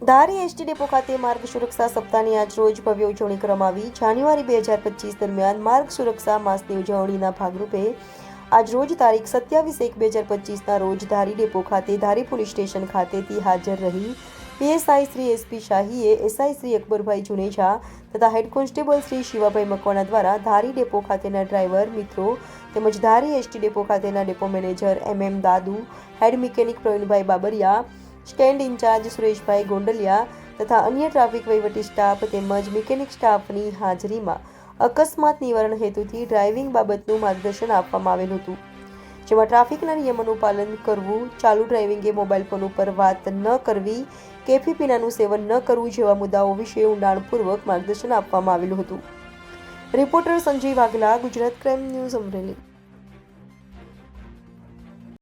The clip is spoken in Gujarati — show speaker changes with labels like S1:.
S1: ધારી એસટી ડેપો ખાતે માર્ગ સુરક્ષા સપ્તાહની આજ રોજ ભવ્ય ઉજવણી કરવામાં જાન્યુઆરી બે હજાર પચીસ દરમિયાન માર્ગ સુરક્ષા માસની ઉજવણીના ભાગરૂપે આજ રોજ તારીખ સત્યાવીસ એક બે હજાર પચીસના રોજ ધારી ડેપો ખાતે ધારી પોલીસ સ્ટેશન ખાતેથી હાજર રહી પીએસઆઈ શ્રી એસપી શાહીએ એસઆઈ શ્રી અકબરભાઈ જુનેજા તથા હેડ કોન્સ્ટેબલ શ્રી શિવાભાઈ મકવાણા દ્વારા ધારી ડેપો ખાતેના ડ્રાઈવર મિત્રો તેમજ ધારી એસટી ડેપો ખાતેના depot manager M M Dadu, head mechanic Pravinbhai Babariya stand incharge Sureshbhai Gondaliya તથા અન્ય ટ્રાફિક વહીવટી સ્ટાફ તેમજ મિકેનિક સ્ટાફની હાજરીમાં અકસ્માત નિવારણ હેતુથી ડ્રાઇવિંગ બાબતનું માર્ગદર્શન આપવામાં આવેલ હતું. જેમાં ટ્રાફિકના નિયમોનું પાલન કરવું, ચાલુ ડ્રાઇવિંગે મોબાઈલ ફોન ઉપર વાત ન કરવી, કેફી પીણાનું સેવન ન કરવું જેવા મુદ્દાઓ વિશે ઊંડાણપૂર્વક માર્ગદર્શન આપવામાં આવેલું હતું. Reporter Sanjay Vaghela, Gujarat crime news Amreli.